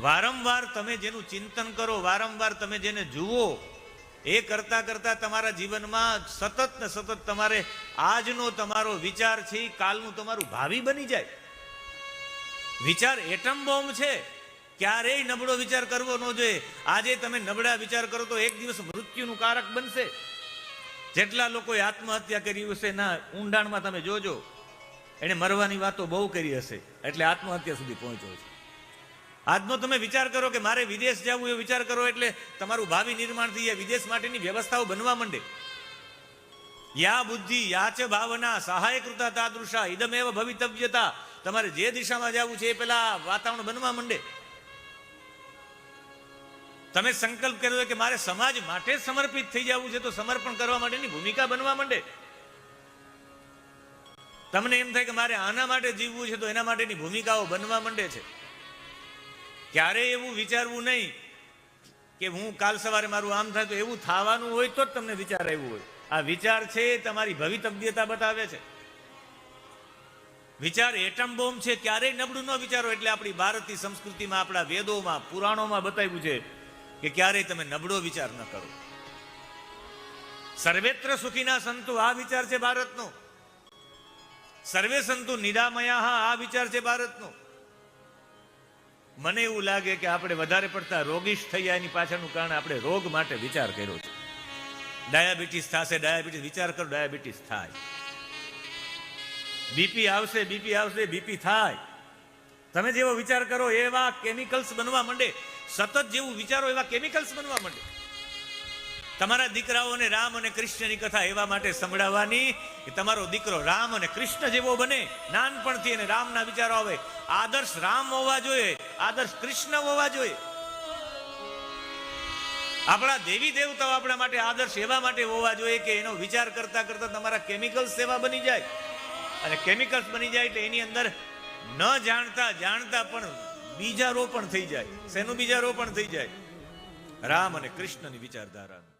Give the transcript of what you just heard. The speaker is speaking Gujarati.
વારંવાર તમે જેનું ચિંતન કરો, વારંવાર તમે જેને જુઓ, એ કરતા કરતા તમારા જીવનમાં સતત ને સતત તમારે આજનો તમારો વિચાર છે કાલનું તમારું ભાવિ બની જાય. વિચાર એટમ બોમ્બ છે, ક્યારેય નબળો વિચાર કરવો ન જોઈએ. આજે તમે નબળા વિચાર કરો તો એક દિવસ મૃત્યુનું કારક બનશે. જેટલા લોકોએ આત્મહત્યા કરી હશે, ના, ઊંડાણમાં તમે જોજો. એણે મરવાની વાતો બહુ કરી હશે, એટલે આત્મહત્યા સુધી પહોંચ્યો છે. આજનો તમે વિચાર કરો કે મારે વિદેશ જવું એ વિચાર કરો એટલે તમારું ભાવિ નિર્માણ થઈ જાય, વિદેશ માટેની વ્યવસ્થાઓ બનવા માંડે. યા બુદ્ધિ, યા છે ભાવના, સહાય કૃતા તાદૃશા ઇદમેવ ભવિતવ્યતા. તમારે જે દિશામાં જવું છે એ પેલા વાતાવરણ બનવા માંડે. તમે સંકલ્પ કર્યો કે મારે સમાજ માટે સમર્પિત થઈ જવું છે તો સમર્પણ કરવા માટેની ભૂમિકા બનવા માંડે. તમને એમ થાય કે મારે આના માટે જીવવું છે તો એના માટેની ભૂમિકાઓ બનવા માંડે છે. ક્યારેય એવું વિચારવું નહીં કે હું કાલ સવારે મારું આમ થાય તો એવું થવાનું હોય તો જ તમને વિચાર આવ્યું હોય. આ વિચાર છે એ તમારી ભવિતવ્યતા બતાવે છે. વિચાર એટમ બોમ્બ છે, ક્યારેય નબળું ન વિચારો એટલે આપણી ભારતીય સંસ્કૃતિમાં, આપણા વેદોમાં, પુરાણોમાં બતાવ્યું છે કે ક્યારેય તમે નબળો વિચાર ન કરો. સર્વેત્ર સુખીના સંતો, આ વિચાર છે ભારતનો. સર્વે સંતુ નિરામયા આ વિચાર છે ભારતનો. મને એવું લાગે કે આપણે વધારે પડતા રોગીશ થયા એની પાછળનું કારણ આપણે રોગ માટે વિચાર કર્યો છે. ડાયાબિટીસ થશે, ડાયાબિટીસ, વિચાર કરો, ડાયાબિટીસ થાય. બીપી આવશે બીપી આવશે, બીપી થાય. તમે જેવો વિચાર કરો, એવા કેમિકલ્સ બનવા માંડે. સતત જેવું વિચારો, એવા કેમિકલ્સ બનવા માંડે. તમારા દીકરાઓને રામ અને કૃષ્ણની કથા એવા માટે સંભળાવવાની કે તમારો દીકરો રામ અને કૃષ્ણ જેવો બને. નાનપણથી એને રામના વિચારો આવે. આદર્શ રામ હોવા જોઈએ. આદર્શ કૃષ્ણ હોવા જોઈએ. આપણા દેવી દેવતાઓ આપણા માટે આદર્શ એવા માટે હોવા જોઈએ કે એનો વિચાર કરતા કરતા તમારા કેમિકલ્સ સેવા બની જાય. અને કેમિકલ્સ બની જાય એટલે એની અંદર ન જાણતા જાણતા પણ બીજા રોપણ થઈ જાય. શેનું બીજા રોપણ થઈ જાય? રામ અને કૃષ્ણની વિચારધારા.